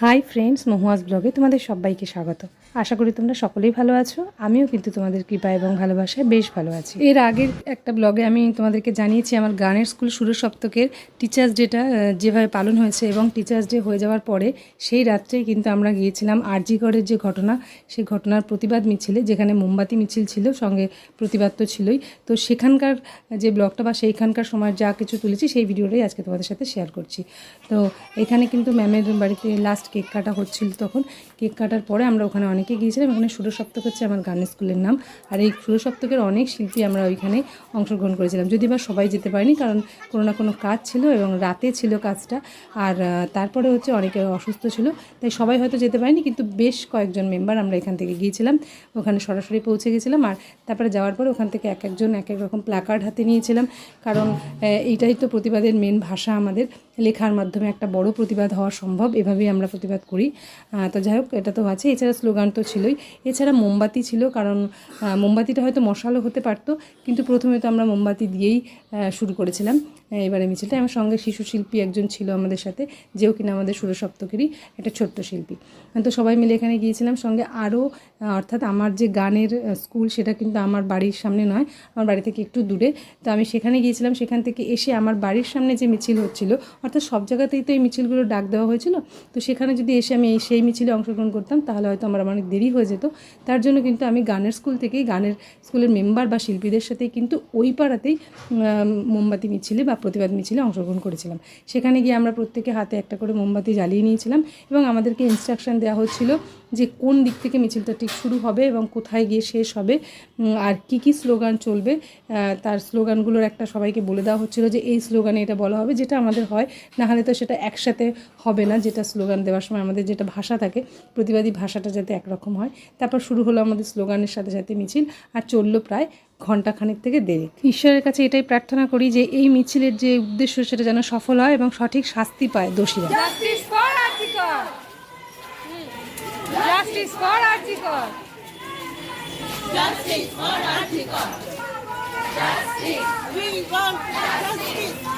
Hi friends মহুয়াজ ব্লগে তোমাদের সবাইকে স্বাগত। আশা করি তোমরা সকলেই ভালো আছো। আমিও কিন্তু তোমাদের কৃপা এবং ভালোবাসায় বেশ ভালো আছি। এর আগের একটা ব্লগে আমি তোমাদেরকে জানিয়েছি, আমার গানের স্কুল সুর সপ্তকের টিচার্স ডেটা যেভাবে পালন হয়েছে এবং টিচার্স ডে হয়ে যাওয়ার পরে সেই রাত্রেই কিন্তু আমরা গিয়েছিলাম আরজিগড়ের যে ঘটনা, সেই ঘটনার প্রতিবাদ মিছিলে, যেখানে মোমবাতি মিছিল ছিল, সঙ্গে প্রতিবাদ তো ছিলই। তো সেখানকার যে ব্লগটা বা সেইখানকার সময় যা কিছু তুলেছি, সেই ভিডিওটাই আজকে তোমাদের সাথে শেয়ার করছি। তো এখানে কিন্তু ম্যামের বাড়িতে লাস্ট কেক কাটা হচ্ছিল তখন। কেক কাটার পরে আমরা ওখানে অনেকে গিয়েছিলাম, ওখানে সুর সপ্তক হচ্ছে আমার গানের স্কুলের নাম। আর এই সুর সপ্তকের অনেক শিল্পী আমরা ওইখানে অংশগ্রহণ করেছিলাম। যদি বা সবাই যেতে পারিনি, কারণ কোনো না কোনো কাজ ছিল এবং রাতে ছিল কাজটা। আর তারপরে হচ্ছে অনেকে অসুস্থ ছিল, তাই সবাই হয়তো যেতে পারেনি, কিন্তু বেশ কয়েকজন মেম্বার আমরা এখান থেকে গিয়েছিলাম। ওখানে সরাসরি পৌঁছে গেছিলাম আর তারপরে যাওয়ার পর ওখান থেকে এক একজন এক এক রকম প্ল্যাকার্ড হাতে নিয়েছিলাম। কারণ এইটাই তো প্রতিবাদের মেন ভাষা আমাদের। লেখার মাধ্যমে একটা বড় প্রতিবাদ হওয়া সম্ভব, এভাবেই আমরা প্রতিবাদ করি। তো যাই হোক, এটা তো আছে। এছাড়া স্লোগান তো ছিলই। এছাড়া মোমবাতি ছিল, কারণ মোমবাতিটা হয়তো মশালো হতে পারতো, কিন্তু প্রথমে তো আমরা মোমবাতি দিয়েই শুরু করেছিলাম। এবারে মিছিলটা আমার সঙ্গে শিশু শিল্পী একজন ছিল আমাদের সাথে, যেও কিনা আমাদের সুর সপ্তকেরই একটা ছোট্ট শিল্পী। তো সবাই মিলে এখানে গিয়েছিলাম, সঙ্গে আরও অর্থাৎ আমার যে গানের স্কুল সেটা কিন্তু আমার বাড়ির সামনে নয়, আমার বাড়ি থেকে একটু দূরে। তো আমি সেখানে গিয়েছিলাম, সেখান থেকে এসে আমার বাড়ির সামনে যে মিছিল হচ্ছিল, অর্থাৎ সব জায়গাতেই তো এই মিছিলগুলো ডাক দেওয়া হয়েছিল, তো সেখানে যদি এসে আমি এই সেই মিছিলে অংশগ্রহণ করতাম, তাহলে হয়তো আমার অনেক দেরি হয়ে যেত। তার জন্য কিন্তু আমি গানের স্কুল থেকেই, গানের স্কুলের মেম্বার বা শিল্পীদের সাথেই কিন্তু ওই পাড়াতেই মোমবাতি মিছিলে বা প্রতিবাদ মিছিলে অংশগ্রহণ করেছিলাম। সেখানে গিয়ে আমরা প্রত্যেকে হাতে একটা করে মোমবাতি জ্বালিয়ে নিয়েছিলাম এবং আমাদেরকে ইনস্ট্রাকশন দেওয়া হচ্ছিল যে কোন দিক থেকে মিছিলটা ঠিক শুরু হবে এবং কোথায় গিয়ে শেষ হবে আর কি কি স্লোগান চলবে তার স্লোগানগুলোর একটা সবাইকে বলে দেওয়া হচ্ছিল যে এই স্লোগানে এটা বলা হবে, যেটা আমাদের হয়। না হলে তো সেটা একসাথে হবে না, যেটা স্লোগান দেওয়ার সময় আমাদের যেটা ভাষা থাকে, প্রতিবাদী ভাষাটা যাতে একরকম হয়। তারপর শুরু হলো আমাদের স্লোগানের সাথে সাথে মিছিল, আর চলল প্রায় ঘন্টাখানেক থেকে দেরি ঈশ্বরের কাছে এটাই প্রার্থনা করি যে এই মিছিলের যে উদ্দেশ্য সেটা যেন সফল হয় এবং সঠিক শাস্তি পায় দোষীরা Justice for. Justice. We want justice. Justice.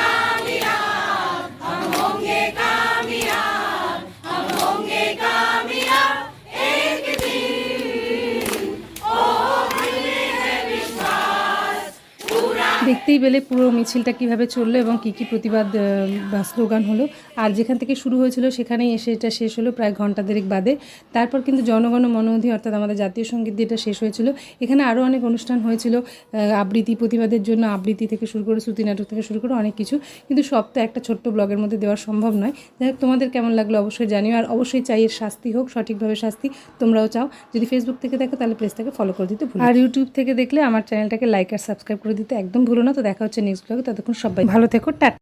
দেখতেই পেলে পুরো মিছিলটা কীভাবে চলল এবং কি কি প্রতিবাদ বা স্লোগান হলো। আর যেখান থেকে শুরু হয়েছিল সেখানেই এসে এটা শেষ হলো প্রায় ঘণ্টা দেড়েক বাদে। তারপর কিন্তু জনগণ মনোধি অর্থাৎ আমাদের জাতীয় সংগীত দিয়ে এটা শেষ হয়েছিল। এখানে আরও অনেক অনুষ্ঠান হয়েছিল আবৃত্তি প্রতিবাদের জন্য আবৃত্তি থেকে শুরু করে শ্রুতি নাটক থেকে শুরু করে অনেক কিছু। কিন্তু সব তো একটা ছোট্ট ব্লগের মধ্যে দেওয়া সম্ভব নয়। যাই হোক, তোমাদের কেমন লাগল অবশ্যই জানিও। আর অবশ্যই চাই এর শাস্তি হোক, সঠিকভাবে শাস্তি তোমরাও চাও। যদি ফেসবুক থেকে দেখো, তাহলে পেজটাকে ফলো করে দিতে ভুলো আর ইউটিউব থেকে দেখলে আমার চ্যানেলটাকে লাইক আর সাবস্ক্রাইব করে দিতে একদম ভুলো না তো দেখা হচ্ছে নেক্সট ব্লগে ততক্ষণ সবাই ভালো থেকো টাটা।